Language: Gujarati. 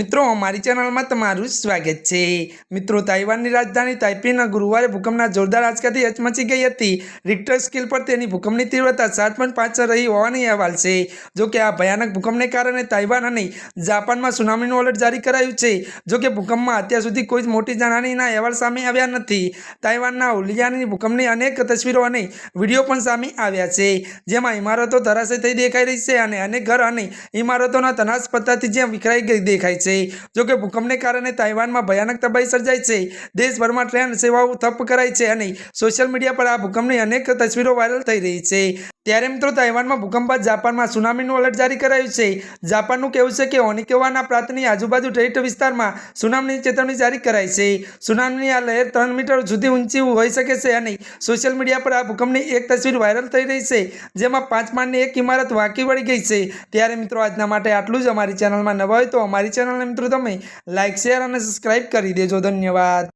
મિત્રો, અમારી ચેનલમાં તમારું સ્વાગત છે. મિત્રો, તાઇવાનની રાજધાની તાઇપીના ગુરુવારે ભૂકંપના જોરદાર આંચકાથી હચમચી ગઈ હતી. રિક્ટર સ્કેલ પર તેની ભૂકંપની તીવ્રતા સાત પોઈન્ટ પાંચ રહી હોવાની અહેવાલ છે. જો કે આ ભયાનક ભૂકંપને કારણે તાઇવાન અને જાપાનમાં સુનામીનું એલર્ટ જારી કરાયું છે. જો કે ભૂકંપમાં અત્યાર સુધી કોઈ જ મોટી જાનહાનીના અહેવાલ સામે આવ્યા નથી. તાઇવાનના ઉલિયાની ભૂકંપની અનેક તસવીરો અને વીડિયો પણ સામે આવ્યા છે. જેમાં ઇમારતો ધરાશય થઈ દેખાઈ રહી છે અને અનેક ઘર અને ઇમારતોના તનાસ પત્તાથી જ્યાં વિખરાઈ ગઈ દેખાય છે. જો કે ભૂકંપને કારણે તાઇવાનમાં ભયાનક તબાહી સર્જાઈ છે. દેશભરમાં ટ્રેન સેવાઓ ઠપ કરાઈ છે અને સોશિયલ મીડિયા પર આ ભૂકંપની અનેક તસવીરો વાયરલ થઈ રહી છે. ત્યારે મિત્રો તાઇવાનમાં ભૂકંપ બાદ જાપાનમાં સુનામીનું એલર્ટ જારી કરાયું છે. જાપાનનું કહેવું છે કે ઓનિકેવાના પ્રાંતની આજુબાજુ ટેરિટ વિસ્તારમાં સુનામીની ચેતવણી જારી કરાઈ છે. સુનામીની આ લહેર ત્રણ મીટર સુધી ઊંચી હોઈ શકે છે અને સોશિયલ મીડિયા પર આ ભૂકંપની એક તસવીર વાયરલ થઈ રહી છે, જેમાં પાંચ માળની એક ઇમારત વાંકી વળી ગઈ છે. ત્યારે મિત્રો આજના માટે આટલું જ. અમારી ચેનલમાં નવા હોય તો અમારી ચેનલને મિત્રો તમે લાઇક શેર અને સબસ્ક્રાઈબ કરી દેજો. ધન્યવાદ.